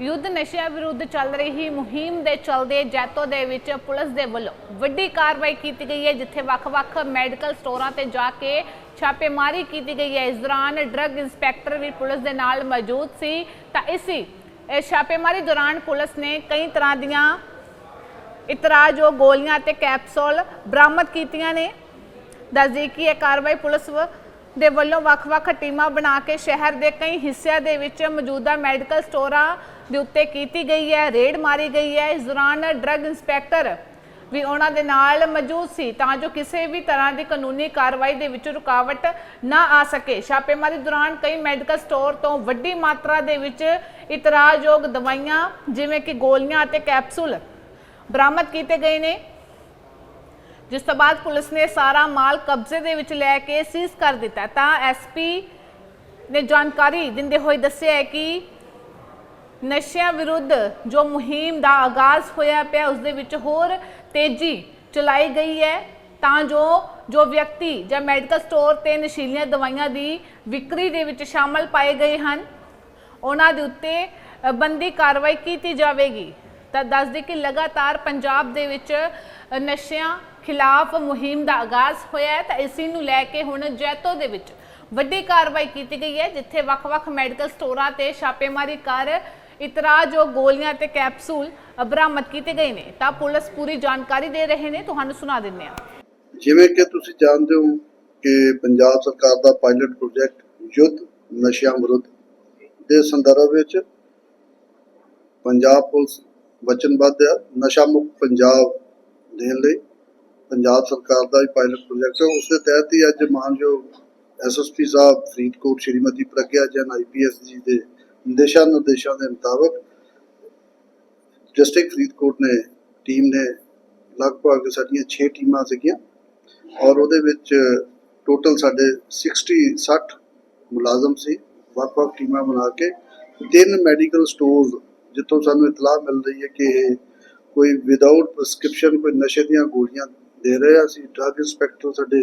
ਯੁੱਧ ਨਸ਼ਿਆਂ ਵਿਰੁੱਧ ਚੱਲ ਰਹੀ ਮੁਹਿੰਮ ਦੇ ਚਲਦੇ ਜੈਤੋ ਦੇ ਵਿੱਚ ਪੁਲਿਸ ਦੇ ਵੱਲੋਂ ਵੱਡੀ ਕਾਰਵਾਈ ਕੀਤੀ ਗਈ ਹੈ, ਜਿੱਥੇ ਵੱਖ-ਵੱਖ ਮੈਡੀਕਲ ਸਟੋਰਾਂ ਤੇ ਜਾ ਕੇ ਛਾਪੇਮਾਰੀ ਕੀਤੀ ਗਈ ਹੈ। ਇਸ ਦੌਰਾਨ ਡਰੱਗ ਇੰਸਪੈਕਟਰ ਵੀ ਪੁਲਿਸ ਦੇ ਨਾਲ ਮੌਜੂਦ ਸੀ। ਤਾਂ ਇਸੀ ਇਸ ਛਾਪੇਮਾਰੀ ਦੌਰਾਨ ਪੁਲਿਸ ਨੇ ਕਈ ਤਰ੍ਹਾਂ ਦੀਆਂ ਇਤਰਾਜ਼ਯੋਗ ਗੋਲੀਆਂ ਅਤੇ ਕੈਪਸੂਲ ਬਰਾਮਦ ਕੀਤੀਆਂ ਨੇ। ਦੱਸਦੀ ਕਿ ਇਹ ਕਾਰਵਾਈ ਪੁਲਿਸ ਦੇ ਵੱਲੋਂ ਵੱਖ-ਵੱਖ ਟੀਮਾਂ ਬਣਾ ਕੇ ਸ਼ਹਿਰ ਦੇ ਕਈ ਹਿੱਸਿਆਂ ਦੇ ਵਿੱਚ ਮੌਜੂਦਾ ਮੈਡੀਕਲ ਸਟੋਰਾਂ ਦੇ ਉੱਤੇ ਕੀਤੀ ਗਈ ਹੈ, ਰੇਡ ਮਾਰੀ ਗਈ ਹੈ। ਇਸ ਦੌਰਾਨ ਡਰੱਗ ਇੰਸਪੈਕਟਰ ਵੀ ਉਹਨਾਂ ਦੇ ਨਾਲ ਮੌਜੂਦ ਸੀ ਤਾਂ ਜੋ ਕਿਸੇ ਵੀ ਤਰ੍ਹਾਂ ਦੀ ਕਾਨੂੰਨੀ ਕਾਰਵਾਈ ਦੇ ਵਿੱਚ ਰੁਕਾਵਟ ਨਾ ਆ ਸਕੇ। ਛਾਪੇਮਾਰੀ ਦੌਰਾਨ ਕਈ ਮੈਡੀਕਲ ਸਟੋਰ ਤੋਂ ਵੱਡੀ ਮਾਤਰਾ ਦੇ ਵਿੱਚ ਇਤਰਾਜ਼ਯੋਗ ਦਵਾਈਆਂ, ਜਿਵੇਂ ਕਿ ਗੋਲੀਆਂ ਅਤੇ ਕੈਪਸੂਲ ਬਰਾਮਦ ਕੀਤੇ ਗਏ ਨੇ। ਜਿਸ ਤੋਂ ਬਾਅਦ ਪੁਲਿਸ ਨੇ ਸਾਰਾ ਮਾਲ ਕਬਜ਼ੇ ਦੇ ਵਿੱਚ ਲੈ ਕੇ ਸੀਜ਼ ਕਰ ਦਿੱਤਾ। ਤਾਂ ਐਸਪੀ ਨੇ ਜਾਣਕਾਰੀ ਦਿੰਦੇ ਹੋਏ ਦੱਸਿਆ ਕਿ ਨਸ਼ਿਆਂ ਵਿਰੁੱਧ ਜੋ ਮੁਹਿੰਮ ਦਾ ਆਗਾਜ਼ ਹੋਇਆ ਪਿਆ ਉਸ ਦੇ ਵਿੱਚ ਹੋਰ ਤੇਜ਼ੀ ਚਲਾਈ ਗਈ ਹੈ। ਤਾਂ ਜੋ ਜੋ ਵਿਅਕਤੀ ਜਾਂ ਮੈਡੀਕਲ ਸਟੋਰ ਤੇ ਨਸ਼ੀਲੀਆਂ ਦਵਾਈਆਂ ਦੀ ਵਿਕਰੀ ਦੇ ਵਿੱਚ ਸ਼ਾਮਲ ਪਾਏ ਗਏ ਹਨ ਉਹਨਾਂ ਦੇ ਉੱਤੇ ਅ, ਬੰਦੀ ਕਾਰਵਾਈ ਕੀਤੀ ਜਾਵੇਗੀ। ਤਾਂ ਦੱਸਦੇ ਕਿ ਲਗਾਤਾਰ ਪੰਜਾਬ ਦੇ ਵਿੱਚ ਨਸ਼ਿਆਂ ਖਿਲਾਫ ਮੁਹਿੰਮ ਦਾ ਆਗਾਜ਼ ਹੋਇਆ ਹੈ। ਤਾਂ ਇਸੇ ਨੂੰ ਲੈ ਕੇ ਹੁਣ ਜੈਤੋ ਦੇ ਵਿੱਚ ਵੱਡੀ ਕਾਰਵਾਈ ਕੀਤੀ ਗਈ ਹੈ ਜਿੱਥੇ ਵੱਖ-ਵੱਖ ਮੈਡੀਕਲ ਸਟੋਰਾਂ ਤੇ ਛਾਪੇਮਾਰੀ ਕਰ ਇਤਰਾਜ਼ਯੋਗ ਗੋਲੀਆਂ ਤੇ ਕੈਪਸੂਲ ਬਰਾਮਦ ਕੀਤੇ ਗਏ ਨੇ, ਤਾਂ ਪੁਲਿਸ ਪੂਰੀ ਜਾਣਕਾਰੀ ਦੇ ਰਹੇ ਨੇ, ਤੁਹਾਨੂੰ ਸੁਣਾ ਦਿੰਦੇ ਹਾਂ। ਜਿਵੇਂ ਕਿ ਤੁਸੀਂ ਜਾਣਦੇ ਹੋ ਕਿ ਪੰਜਾਬ ਸਰਕਾਰ ਦਾ ਪਾਇਲਟ ਪ੍ਰੋਜੈਕਟ ਯੁੱਧ ਨਸ਼ਿਆਂ ਵਿਰੁੱਧ ਦੇ ਸੰਦਰਭ ਵਿੱਚ ਪੰਜਾਬ ਪੁਲਿਸ ਵਚਨਬੱਧ ਹੈ ਨਸ਼ਾ ਮੁਕਤ ਪੰਜਾਬ ਦੇਣ ਲਈ ਪੰਜਾਬ ਸਰਕਾਰ ਦਾ ਹੀ ਪਾਇਲਟ ਪ੍ਰੋਜੈਕਟ ਹੈ ਉਸ ਦੇ ਤਹਿਤ ਹੀ ਅੱਜ ਮਾਨਯੋਗ ਐਸਐਸਪੀ ਸਾਹਿਬ ਫਰੀਦਕੋਟ, ਸ਼੍ਰੀਮਤੀ ਪ੍ਰਗਿਆ ਜੈਨ ਆਈਪੀਐਸ ਜੀ ਦੇ ਦਿਸ਼ਾ ਨਿਰਦੇਸ਼ਾਂ ਦੇ ਮੁਤਾਬਕ ਡਿਸਟ੍ਰਿਕਟ ਫਰੀਦਕੋਟ ਨੇ ਟੀਮ ਨੇ ਲਗਭਗ ਸਾਡੀਆਂ 6 ਟੀਮਾਂ ਸੀਗੀਆਂ ਔਰ ਉਹਦੇ ਵਿੱਚ ਟੋਟਲ ਸਾਡੇ 60 60 ਮੁਲਾਜ਼ਮ ਸੀ। ਵੱਖ-ਵੱਖ ਟੀਮਾਂ ਬਣਾ ਕੇ ਤਿੰਨ ਮੈਡੀਕਲ ਸਟੋਰਸ ਜਿੱਥੋਂ ਸਾਨੂੰ ਇਤਲਾਹ ਮਿਲ ਰਹੀ ਹੈ ਕਿ ਇਹ ਕੋਈ ਵਿਦਆਊਟ ਪ੍ਰਸਕ੍ਰਿਪਸ਼ਨ ਕੋਈ ਨਸ਼ੇ ਦੀਆਂ ਗੋਲੀਆਂ ਦੇ ਰਹੇ ਆ। ਸੀ ਡਰੱਗ ਇੰਸਪੈਕਟਰ ਸਾਡੇ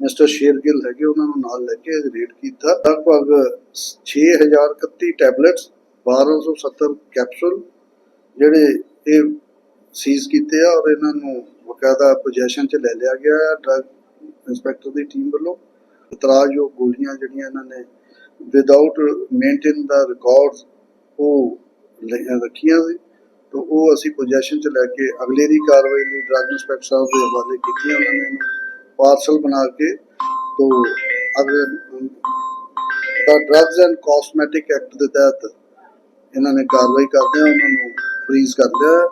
ਮਿਸਟਰ ਸ਼ੇਰਗਿੱਲ ਹੈਗੇ, ਉਹਨਾਂ ਨੂੰ ਨਾਲ ਲੈ ਕੇ ਰੇਡ ਕੀਤਾ। ਲਗਭਗ 6031 ਟੈਬਲੇਟਸ 1270 ਕੈਪਸੂਲ ਜਿਹੜੇ ਇਹ ਸੀਜ਼ ਕੀਤੇ ਆ ਔਰ ਇਹਨਾਂ ਨੂੰ ਬਕਾਇਦਾ ਪੋਜੀਸ਼ਨ 'ਚ ਲੈ ਲਿਆ ਗਿਆ ਹੈ ਡਰੱਗ ਇੰਸਪੈਕਟਰ ਦੀ ਟੀਮ ਵੱਲੋਂ। ਇਤਰਾਜ਼ਯੋਗ ਗੋਲੀਆਂ ਜਿਹੜੀਆਂ ਇਹਨਾਂ ਨੇ ਵਿਦਆਊਟ ਮੇਨਟੇਨ ਦਾ ਰਿਕਾਰਡਸ ਉਹ ਰੱਖੀਆਂ ਸੀ। ਤਾਂ ਉਹ ਅਸੀਂ ਪੋਜੀਸ਼ਨ 'ਚ ਲੈ ਕੇ ਅਗਲੇ ਦੀ ਕਾਰਵਾਈ ਲਈ ਡਰੱਗ ਇੰਸਪੈਕਟਰ ਸਾਹਿਬ ਦੇ ਹਵਾਲੇ ਕੀਤੀਆਂ। ਉਹਨਾਂ ਨੇ ਪਾਰਸਲ ਬਣਾ ਕੇ ਤੋਂ ਅਗਰ ਦਾ ਡਰੱਗਸ ਐਂਡ ਕਾਸਮੈਟਿਕ ਐਕਟ ਦੇ ਤਹਿਤ ਇਹਨਾਂ ਨੇ ਕਾਰਵਾਈ ਕਰਦੇ ਆ ਉਹਨਾਂ ਨੂੰ ਫ੍ਰੀਜ਼ ਕਰ ਲਿਆ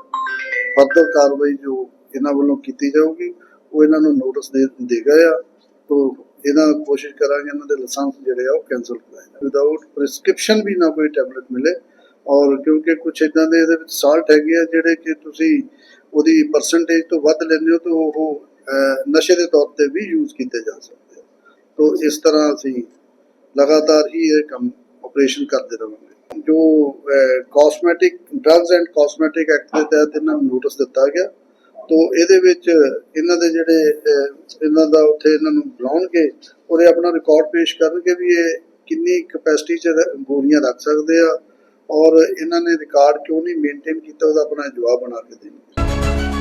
ਫਰਦਰ ਕਾਰਵਾਈ ਜੋ ਇਹਨਾਂ ਵੱਲੋਂ ਕੀਤੀ ਜਾਊਗੀ, ਉਹ ਇਹਨਾਂ ਨੂੰ ਨੋਟਿਸ ਦੇ ਦੇ ਗਏ ਆ। ਤੋਂ ਇਹਨਾਂ ਕੋਸ਼ਿਸ਼ ਕਰਾਂਗੇ ਇਹਨਾਂ ਦੇ ਲਾਇਸੈਂਸ ਜਿਹੜੇ ਆ ਉਹ ਕੈਨਸਲ ਕਰਾਏ ਜਾਣ। ਵਿਦਆਊਟ ਪ੍ਰਿਸਕ੍ਰਿਪਸ਼ਨ ਵੀ ਨਾ ਕੋਈ ਟੈਬਲੇਟ ਮਿਲੇ। ਔਰ ਕਿਉਂਕਿ ਕੁਝ ਇਦਾਂ ਦੇ ਇਹਦੇ ਵਿੱਚ ਸਾਲਟ ਹੈਗੇ ਆ, ਜਿਹੜੇ ਕਿ ਤੁਸੀਂ ਉਹਦੀ ਪਰਸੈਂਟੇਜ ਤੋਂ ਵੱਧ ਲੈਂਦੇ ਹੋ, ਤਾਂ ਉਹ ਨਸ਼ੇ ਦੇ ਤੌਰ ਤੇ ਵੀ ਯੂਜ਼ ਕੀਤੇ ਜਾ ਸਕਦੇ ਆ। ਤੋਂ ਇਸ ਤਰ੍ਹਾਂ ਅਸੀਂ ਲਗਾਤਾਰ ਹੀ ਇਹ ਕੰਮ ਆਪਰੇਸ਼ਨ ਕਰਦੇ ਰਹਾਂਗੇ ਜੋ cosmetic drugs and cosmetic act ਦੇ ਤਹਿਤ ਇਹਨਾਂ ਨੂੰ ਨੋਟਿਸ ਦਿੱਤਾ ਗਿਆ, ਤੋਂ ਇਹਦੇ ਵਿੱਚ ਇਹਨਾਂ ਦੇ ਜਿਹੜੇ ਇਹਨਾਂ ਦਾ ਉੱਥੇ ਇਹਨਾਂ ਨੂੰ ਬੁਲਾਉਣਗੇ ਔਰ ਇਹ ਆਪਣਾ ਰਿਕਾਰਡ ਪੇਸ਼ ਕਰਨਗੇ ਵੀ ਇਹ ਕਿੰਨੀ ਕਪੈਸਿਟੀ ਚ ਗੋਲੀਆਂ ਰੱਖ ਸਕਦੇ ਆ, ਔਰ ਇਹਨਾਂ ਨੇ ਰਿਕਾਰਡ ਕਿਉਂ ਨਹੀਂ ਮੇਨਟੇਨ ਕੀਤਾ, ਉਹਦਾ ਆਪਣਾ ਜਵਾਬ ਬਣਾ ਕੇ ਦੇਣਗੇ।